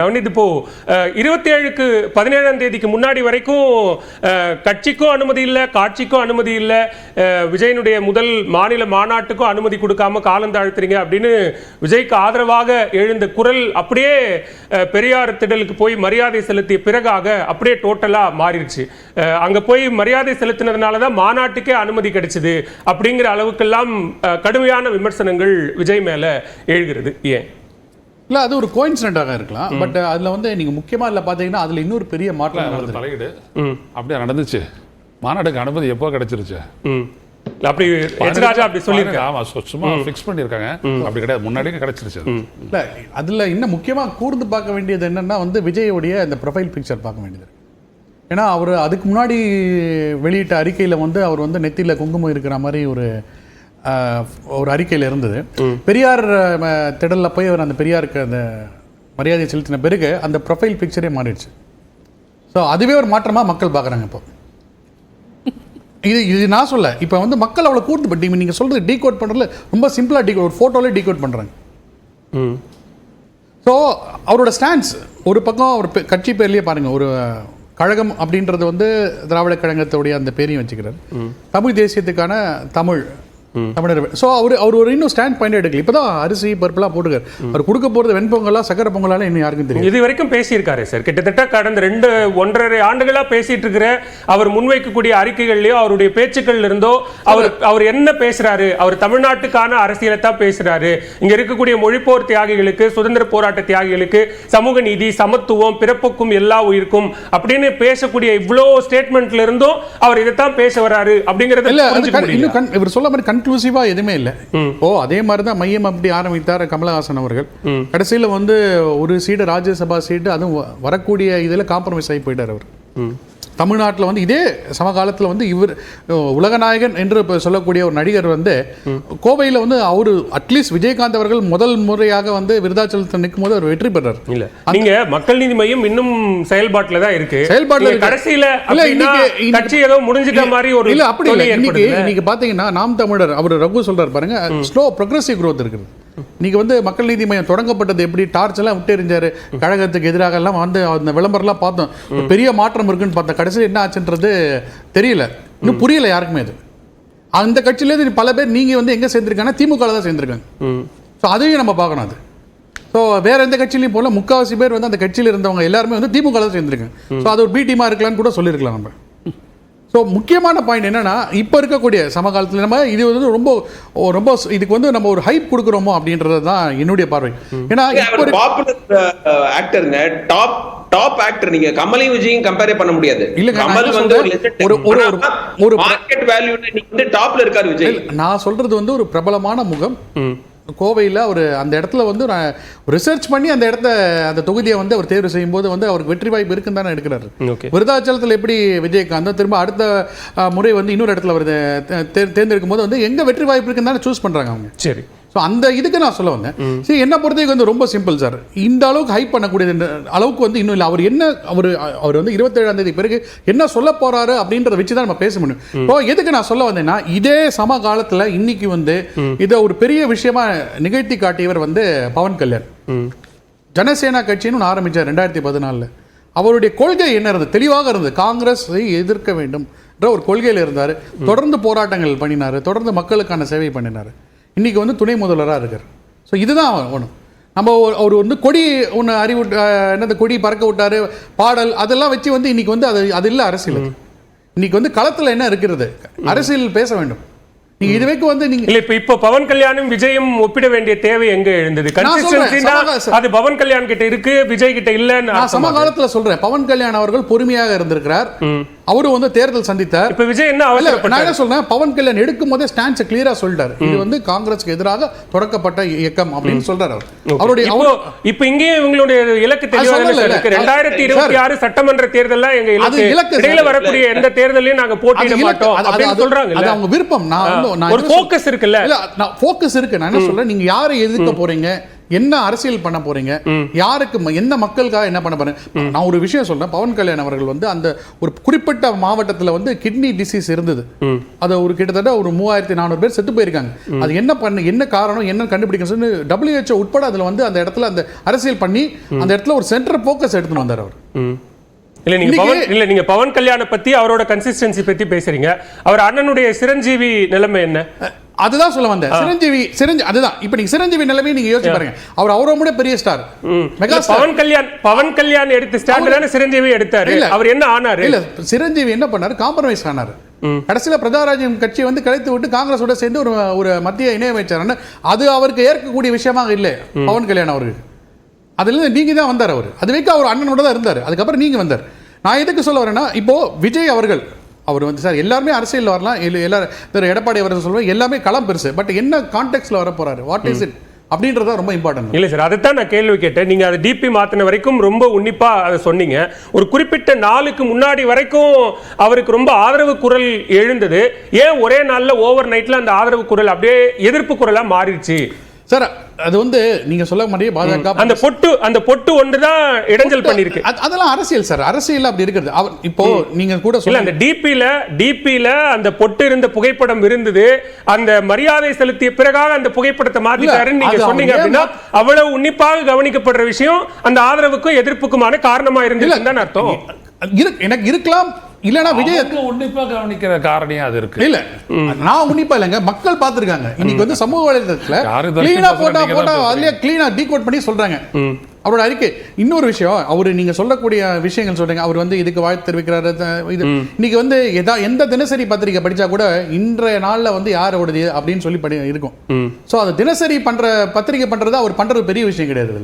கவனித்து இப்போ இருபத்தி ஏழுக்கு பதினேழாம் தேதிக்கு முன்னாடி வரைக்கும் கட்சிக்கும் அனுமதி இல்லை காட்சிக்கும் அனுமதி இல்லை விஜயனுடைய முதல் மாநில மாநாட்டுக்கும் அனுமதி கொடுக்காம காலம் தாழ்த்துறீங்க அப்படின்னு விஜய்க்கு ஆதரவாக எழுந்த குரல் அப்படியே பெரியார் திடலுக்கு போய் மரியாதை செலுத்திய பிறகாக அப்படியே டோட்டலாக மாறிடுச்சு. அங்கே போய் மரியாதை செலுத்தினதுனால தான் மாநாட்டுக்கே அனுமதி கிடைச்சது அப்படிங்கிற அளவுக்கெல்லாம் கடுமையான விமர்சனங்கள் விஜய் மேலே எழுகிறது. ஏன்? இல்ல அது ஒரு கோயின்சிடென்ட்டாக இருக்கலாம். பட் அதுல வந்து நீங்க முக்கியமா இல்ல பாத்தீங்கன்னா அதுல இன்னொரு பெரிய மாற்றம் நடந்தது தலையீடு அப்படியே நடந்துச்சு. மாநாட்டுக்கு அனுமதி எப்போ கிடைச்சிருச்சு? அப்படி அப்படி சொல்லியிருக்காரு ஆமா சு- சும்மா ஃபிக்ஸ் பண்ணியிருக்காங்க. அப்படி கிடையாது. முன்னாடியே கிடைச்சிருச்சு. அது. இல்ல அதுல இன்னும் முக்கியமா கூர்ந்து பார்க்க வேண்டியது என்னன்னா வந்து விஜயோடைய அந்த ப்ரொஃபைல் பிக்சர் பார்க்க வேண்டியது. ஏன்னா அவர் அதுக்கு முன்னாடி வெளியிட்ட அறிக்கையில வந்து அவர் வந்து நெத்தியில குங்குமம் இருக்கிற மாதிரி ஒரு ஒரு அறிக்கையில இருந்தது. பெரியார் திடல்ல போய் அவர் அந்த பெரியாருக்கு அந்த மரியாதை செலுத்தின பிறகு அந்த ப்ரொஃபைல் பிக்சரே மாறிடுச்சு. ஸோ அதுவே ஒரு மாற்றமா மக்கள் பார்க்குறாங்க இப்போ. இது இது நான் சொல்ல இப்போ வந்து மக்கள் அவ்வளோ கூர்ந்து பட் நீங்கள் சொல்கிறது டீகோட் பண்ணுறதுல ரொம்ப சிம்பிளாக டீகோட் ஒரு ஃபோட்டோவில் டீகோட் பண்ணுறாங்க ம். ஸோ அவரோட ஸ்டாண்ட்ஸ் ஒரு பக்கம் அவர் பெ- கட்சி பேர்லயே பாருங்க ஒரு கழகம் அப்படின்றது வந்து திராவிட கழகத்துடைய அந்த பேரையும் வச்சுக்கிறார். தமிழ் தேசியத்துக்கான தமிழ் தமிழர் ஸோ அவர் அவர் ஒரு இன்னும் ஸ்டாண்ட் பாயிண்ட் எடுக்கல. இப்பதான் அரிசி பருப்புலாம் போட்டுக்கார் அவர் கொடுக்க போறது வெண்பொங்கலா சக்கரை பொங்கலால இன்னும் யாருக்கும் தெரியும் இது வரைக்கும் பேசியிருக்காரு சார். கிட்டத்தட்ட கடந்த ரெண்டு ஒன்றரை ஆண்டுகளா பேசிட்டு இருக்கிற அவர் முன்வைக்கக்கூடிய அறிக்கைகள்லயோ அவருடைய பேச்சுக்கள் இருந்தோ அவர் அவர் என்ன பேசுறாரு? அவர் தமிழ்நாட்டுக்கான அரசியலை தான் பேசுறாரு. இங்க இருக்கக்கூடிய மொழிப்போர் தியாகிகளுக்கு சுதந்திர போராட்ட தியாகிகளுக்கு சமூக நீதி சமத்துவம் பிறப்புக்கும் எல்லா உயிருக்கும் அப்படின்னு பேசக்கூடிய இவ்வளோ ஸ்டேட்மெண்ட்ல இருந்தும் அவர் இதைத்தான் பேச வராரு அப்படிங்கறத இவர் சொல்ல மாதிரி கன்க்ளூசிவா எதுவுமே இல்ல. ஓ அதே மாதிரி தான் மையம் அப்படி ஆரம்பித்தார் கமலஹாசன் அவர்கள். கடைசியில வந்து ஒரு சீட்டு ராஜ்யசபா சீட்டு அதுவும் வரக்கூடிய இதுல காம்ப்ரமைஸ் ஆகி போயிட்டார் அவர். தமிழ்நாட்டில் வந்து இதே சமகாலத்தில் வந்து இவர் உலகநாயகன் என்று இப்ப சொல்லக்கூடிய ஒரு நடிகர் வந்து கோவையில் வந்து அவரு அட்லீஸ்ட் விஜயகாந்த் அவர்கள் முதல் முறையாக வந்து விருதாச்சலத்தில் நிற்கும் போது அவர் வெற்றி பெறார் இல்ல. நீங்க மக்கள் நீதி மையம் இன்னும் செயல்பாட்டுல தான் இருக்கு. செயல்பாட்டுல. கடைசியில கட்சி ஏதோ முடிஞ்சிட்ட மாதிரி ஒரு இல்ல அப்படி இல்ல. இன்னைக்கு? இன்னைக்கு பாத்தீங்கன்னா நாம் தமிழர் அவர் ரகு சொல்றாரு பாருங்க ஸ்லோ ப்ரொக்ரஸிவ் growth இருக்குது. இன்னைக்கு வந்து மக்கள் நீதி மையம் தொடங்கப்பட்டது எப்படி? டார்ச் எல்லாம் விட்டு எறிஞ்சாரு. கழகத்துக்கு எதிராக எல்லாம் வந்து அந்த விளம்பரம்லாம் பார்த்தோம். பெரிய மாற்றம் இருக்குன்னு பார்த்தோம். கடைசியில் என்ன ஆச்சுன்றது தெரியல. இன்னும் புரியல யாருக்குமே அது. அந்த கட்சியிலேருந்து பல பேர் நீங்க வந்து எங்க சேர்ந்திருக்காங்கன்னா திமுக தான் சேர்ந்திருக்காங்க. ஸோ அதையும் நம்ம பார்க்கணும் அது. ஸோ வேற எந்த கட்சியிலையும் போல முக்காவாசி பேர் வந்து அந்த கட்சியில் இருந்தவங்க எல்லாருமே வந்து திமுக தான் சேர்ந்திருக்காங்க. ஸோ அது ஒரு பி டீமா இருக்கலாம்னு கூட சொல்லியிருக்கலாம் நம்ம. ஸோ முக்கியமான பாயிண்ட் என்னன்னா இப்போ இருக்கக்கூடிய சமகாலத்தில் நம்ம இது வந்து ரொம்ப ரொம்ப இதுக்கு வந்து நம்ம ஒரு ஹைப் கொடுக்குறோமோ அப்படின்றது தான் என்னுடைய பார்வை. ஏன்னா இப்போ அவர் பாப்புலர் ஆக்டருங்க டாப் டாப் ஆக்டர் நீங்க கமலையும் விஜயும் கம்பேர் பண்ண முடியாது. நான் கமல் வந்து ஒரு. ஒரு- ஒரு- ஒரு- ஒரு- மார்க்கெட் வேல்யூல நீங்க வந்து டாப்ல இருக்காரு விஜய். நான் சொல்றது வந்து ஒரு பிரபலமான முகம். கோவையில் அவர் அந்த இடத்துல வந்து ரிசர்ச் பண்ணி அந்த இடத்த அந்த தொகுதியை வந்து அவர் தேர்வு செய்யும் போது வந்து அவருக்கு வெற்றி வாய்ப்பு இருக்குன்னு தானே எடுக்கிறாரு. ஓகே. விருதாச்சலத்தில் எப்படி விஜயகாந்த் திரும்ப அடுத்த முறை வந்து இன்னொரு இடத்துல அவர் தேர்ந்தெடுக்கும் போது வந்து எங்க வெற்றி வாய்ப்பு இருக்குன்னு தானே சூஸ் பண்றாங்க அவங்க. சரி. ஸோ அந்த இதுக்கு நான் சொல்ல வந்தேன். சரி என்ன பொறுத்தவரைக்கும் வந்து ரொம்ப சிம்பிள் சார் இந்த அளவுக்கு ஹைப் பண்ணக்கூடிய அளவுக்கு வந்து இன்னும் இல்லை. அவர் என்ன அவர் அவர் வந்து இருபத்தேழாம் தேதி பிறகு என்ன சொல்ல போறாரு அப்படின்றத வச்சு தான் நம்ம பேச முடியும். இப்போ எதுக்கு நான் சொல்ல வந்தேன்னா இதே சம காலத்துல இன்னைக்கு வந்து இதை ஒரு பெரிய விஷயமா நிகழ்த்தி காட்டியவர் வந்து பவன் கல்யாண். ஜனசேனா கட்சின்னு ஒன்று ஆரம்பிச்சார் ரெண்டாயிரத்தி பதினாலில். அவருடைய கொள்கை என்ன இருந்தது? தெளிவாக இருந்தது. காங்கிரஸை எதிர்க்க வேண்டும் என்ற ஒரு கொள்கையில் இருந்தார். தொடர்ந்து போராட்டங்கள் பண்ணினார். தொடர்ந்து மக்களுக்கான சேவை பண்ணினார். இன்னைக்கு வந்து துணை முதல்வராக இருக்கார். ஸோ இதுதான் ஒன்று நம்ம அவர் வந்து கொடி ஒன்று அறிவு என்னது கொடி பறக்க விட்டாரு பாடல் அதெல்லாம் வச்சு வந்து இன்னைக்கு வந்து அது அது இல்லை அரசியல். இன்னைக்கு வந்து களத்தில் என்ன இருக்கிறது? அரசியல் பேச வேண்டும். நீங்க இது வரைக்கும் வந்து நீங்க இல்ல இப்ப இப்ப பவன் கல்யாணும் விஜயும் ஒப்பிட வேண்டிய தேவை எங்க எழுந்தது? அது பவன் கல்யாண் கிட்ட இருக்கு விஜய் கிட்ட இல்லன்னு நான்? சமகாலத்துல சொல்றேன். பவன் கல்யாண் அவர்கள் பொறுமையாக இருந்திருக்கிறார். அவரும் வந்து தேர்தல் சந்தித்தார். இப்ப விஜய் என்ன நான் என்ன சொல்றேன் பவன் கல்யாண் எடுக்கும் போதே ஸ்டாண்ட்ஸ் கிளியரா சொல்லிட்டாரு இது வந்து காங்கிரஸ்க்கு எதிராக தொடக்கப்பட்ட இயக்கம் அப்படின்னு சொல்றாரு அவர். அவருடைய இப்போ இங்கேயும் இவங்களுடைய இலக்கு தெளிவாக. ரெண்டாயிரத்தி இருபத்தி ஆறு சட்டமன்ற தேர்தல்ல எங்க இலக்கு இலக்கு. வரக்கூடிய எந்த தேர்தலையும் நாங்க போட்டியிட மாட்டோம் அப்படின்னு சொல்றாங்க அது அவங்க விருப்பம். நான் ஒரு focus இருக்குல்ல? இல்ல நான் ஃபோக்கஸ் இருக்கு. நான் என்ன சொல்றேன் நீங்க யாரை எதிர்க்க போறீங்க? என்ன அரசியல் பண்ண போறீங்க? யாருக்கு என்ன மக்களுக்காக என்ன பண்ண போறீங்க? நான் ஒரு விஷயம் சொல்றேன். பவன் கல்யாண் அவர்கள் வந்து அந்த ஒரு குறிப்பிட்ட மாவட்டத்துல வந்து கிட்னி டிசீஸ் இருந்தது. அது ஒரு கிட்டத்தட்ட ஒரு மூவாயிரத்தி நானூறு பேர் செத்து போயிருக்காங்க. அது என்ன பண்ண என்ன காரணம் என்ன கண்டுபிடிக்க சொல்லி WHO உட்பட அதுல வந்து அந்த இடத்துல அந்த அரசியல் பண்ணி அந்த இடத்துல ஒரு சென்டர் ஃபோக்கஸ் எடுத்துன்னு வந்தார் அவர். இல்ல நீங்க பவன் இல்ல நீங்க பவன் கல்யாண பத்தி அவரோட கன்சிஸ்டன்சி பத்தி பேசுறீங்க. அவர் அண்ணனுடைய சிரஞ்சீவி நிலைமை என்ன? அதுதான் சொல்ல வந்தேன். சிரஞ்சீவி சிரஞ்சீவி அதுதான். இப்போ நீங்க சிரஞ்சீவி நிலைமையை நீங்க யோசிச்சு பாருங்க. அவர் அவரோட பெரிய ஸ்டார் மெகா பவன் கல்யாண் பவன் கல்யாண் எடுத்த ஸ்டாண்ட் தானே சிரஞ்சீவி எடுத்தாரு. இல்ல. அவர் என்ன ஆனாரு? இல்ல சிரஞ்சீவி என்ன பண்ணாரு? காம்ப்ரமைஸ் ஆனாரு. கடைசியில பிரஜாராஜ்யம் கட்சி வந்து கலைத்து விட்டு காங்கிரஸோட சேர்ந்து ஒரு ஒரு மத்திய இணையமைச்சர் அது அவருக்கு ஏற்கக்கூடிய விஷயமாக இல்லை பவன் கல்யாண் அவருக்கு. அதுல இருந்து நீங்க தான் வந்தார் அவர். அது வரைக்கும் அவர் அண்ணனோட தான் இருந்தார். அதுக்கப்புறம் நீங்க வந்தார். நான் எதுக்கு சொல்ல வரேன்னா இப்போ விஜய் அவர்கள் அவர் வந்து சார் எல்லாருமே அரசியல் வரலாம். இல்ல எல்லாரும் திரு எடப்பாடி அவர் சொல்லுவாங்க எல்லாமே களம் பெருசு. பட் என்ன கான்டெக்ட்ல வர போறாரு வாட் இஸ் இட் அப்படின்றதா ரொம்ப இம்பார்ட்டன்ட் இல்லை சார் அதைத்தான் நான் கேள்வி கேட்டேன். நீங்கள் அதை டிபி மாற்றின வரைக்கும் ரொம்ப உன்னிப்பாக அதை சொன்னீங்க. ஒரு குறிப்பிட்ட நாளுக்கு முன்னாடி வரைக்கும் அவருக்கு ரொம்ப ஆதரவு குரல் எழுந்தது. ஏன் ஒரே நாளில் ஓவர் நைட்டில் அந்த ஆதரவு குரல் அப்படியே எதிர்ப்பு குரலாக மாறிடுச்சு? சார் அது வந்து நீங்க சொல்ல மாதிரியே பாஜக அந்த பொட்டு அந்த பொட்டு ஒன்றுதான் இடைஞ்சல் பண்ணிருக்கு அது- அதெல்லாம் அரசியல் சார் அரசியல் அப்படி இருக்கிறது. அவர் இப்போ நீங்க கூட சொல்ல அந்த டிபில டிபில அந்த பொட்டு இருந்த புகைப்படம் இருந்தது. அந்த மரியாதை செலுத்திய பிறகாக அந்த புகைப்படத்தை மாத்திட்டாருன்னு நீங்க சொன்னீங்க அப்படின்னா அவ்வளவு உன்னிப்பாக கவனிக்கப்படுற விஷயம் அந்த ஆதரவுக்கும் எதிர்ப்புக்குமான காரணமா இருந்துச்சுன்னு தானே அர்த்தம். எனக்கு இருக்கலாம் இல்லனா விஜய் உன்னிப்பா கவனிக்கிற காரணியா அது இருக்கு. இல்ல. நான் உன்னிப்பா இல்லைங்க. மக்கள் பார்த்திருக்காங்க. இன்னைக்கு வந்து சமூக வலைதளத்துல யாரு இது கிளீனா வரைக்கும் போட்டா போட்டா அதுலயே கிளீனா டீகோட் பண்ணி சொல்றாங்க. அவரோட அறிக்கை. இன்னொரு விஷயம் அவர் நீங்க சொல்லக்கூடிய விஷயங்கள் சொல்றீங்க. அவர் வந்து இதுக்கு வாழ்த்து தெரிவிக்கிறாரு. இது. இன்னைக்கு வந்து எதா எந்த தினசரி பத்திரிக்கை படிச்சா கூட இன்றைய நாள்ல வந்து யாரோடது அப்படின்னு சொல்லி படி இருக்கும். சோ அது தினசரி பண்ற பத்திரிக்கை பண்றது அவர் பண்றது பெரிய விஷயம் கிடையாது.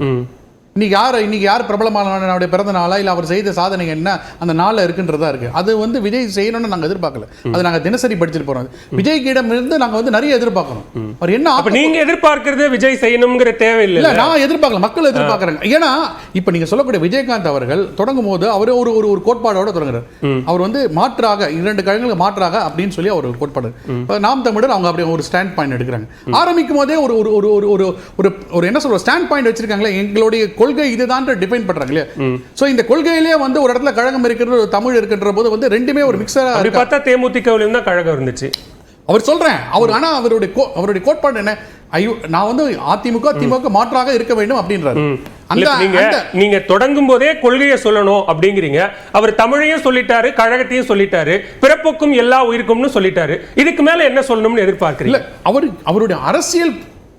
இதுல. இன்னைக்கு யார் இன்னைக்கு யார் பிரபலமானவனுடைய பிறந்த நாளா? இல்ல அவர் செய்த சாதனை என்ன? அந்த நாள்ல இருக்குன்றதா இருக்கு. அது வந்து விஜய் செய்யணும்னு நாங்க எதிர்பார்க்கல. அது நாங்க தினசரி படிச்சுட்டு போறோம். விஜய் கிடம் இருந்து நாங்க வந்து நிறைய எதிர்பார்க்கிறோம் அவர் என்ன அப்ப நீங்க எதிர்பார்க்கிறது விஜய் செய்யணுங்கிற தேவை இல்ல நான் எதிர்பார்க்கல. மக்கள் எதிர்பார்க்கறாங்க. ஏன்னா இப்ப நீங்க சொல்லக்கூடிய விஜயகாந்த் அவர்கள் தொடங்கும் போது அவர் ஒரு ஒரு ஒரு கோட்பாடோட தொடங்குறாரு. அவர் வந்து மாற்றாக இரண்டு கழகங்களுக்கு மாற்றாக அப்படின்னு சொல்லி அவர் கோட்பாடு. இப்ப நாம் தமிழர் அவங்க அப்படி ஒரு ஸ்டாண்ட் பாயிண்ட் எடுக்கிறாங்க. ஆரம்பிக்கும் போதே ஒரு ஒரு ஒரு ஒரு ஒரு ஒரு ஒரு என்ன சொல்ற ஸ்டாண்ட் பாயிண்ட் வச்சிருக்காங்களே எங்களுடைய கொள்கை இதுதான் டிஃபைன் பண்றாங்க இல்லையா? சோ இந்த கொள்கையிலேயே வந்து ஒரு இடத்துல கழகம் இருக்கிறது ஒரு தமிழ் இருக்கின்ற போது வந்து ரெண்டுமே ஒரு மிக்சரா பார்த்தா தேமுதிகவிலும் தான் கழகம் இருந்துச்சு. அவர் சொல்றேன் அவர் ஆனா அவருடைய அவருடைய கோட்பாடு என்ன? ஐயோ நான் வந்து அதிமுக திமுக மாற்றாக இருக்க வேண்டும் அப்படின்றாரு. நீங்க நீங்க தொடங்கும் போதே கொள்கையை சொல்லணும் அப்படிங்கிறீங்க. அவர் தமிழையும் சொல்லிட்டாரு கழகத்தையும் சொல்லிட்டாரு பிறப்புக்கும் எல்லா உயிருக்கும்னு சொல்லிட்டாரு. இதுக்கு மேல என்ன சொல்லணும்னு எதிர்பார்க்கறீங்க? அவர் அவருடைய அரசியல்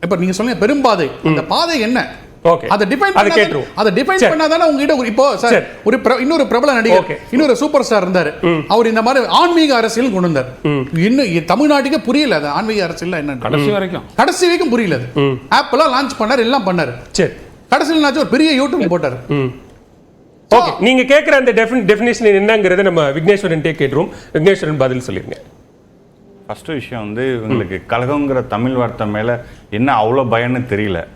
இப்ப நீங்க சொன்னீங்க பெரும்பாதை அந்த பாதை என்ன? Okay. அதை டிஃபைன் அதை கேட்டுருவோம். அதை டிஃபைன். பண்ணாதானே உங்ககிட்ட ஒரு- இப்போ சார். ஒரு இன்னொரு பிரபல நடிகர். இன்னொரு சூப்பர் ஸ்டார் இருந்தாரு அவர் இந்த மாதிரி ஆன்மீக அரசியல் கொண்டு வந்தார். இன்னும் தமிழ்நாட்டுக்கே புரியல அது ஆன்மீக அரசியல் என்ன கடைசி வரைக்கும். கடைசி வரைக்கும் புரியல அது. ஆப்பெல்லாம் லான்ச் பண்ணார் எல்லாம் பண்ணாரு. சரி. கடைசியில் என்னாச்சு? ஒரு பெரிய யூடியூப் போட்டாரு. ஓகே நீங்க கேக்குற அந்த டெஃபினேஷன் என்னங்கறத நம்ம விக்னேஸ்வரன் கேட்டுரும் விக்னேஸ்வரன் பதில் சொல்லிருங்க. ஃபர்ஸ்ட் விஷயம் வந்து இவங்களுக்கு கழகங்கிற தமிழ் வார்த்தை மேல என்ன அவ்வளோ பயம்னு தெரியல.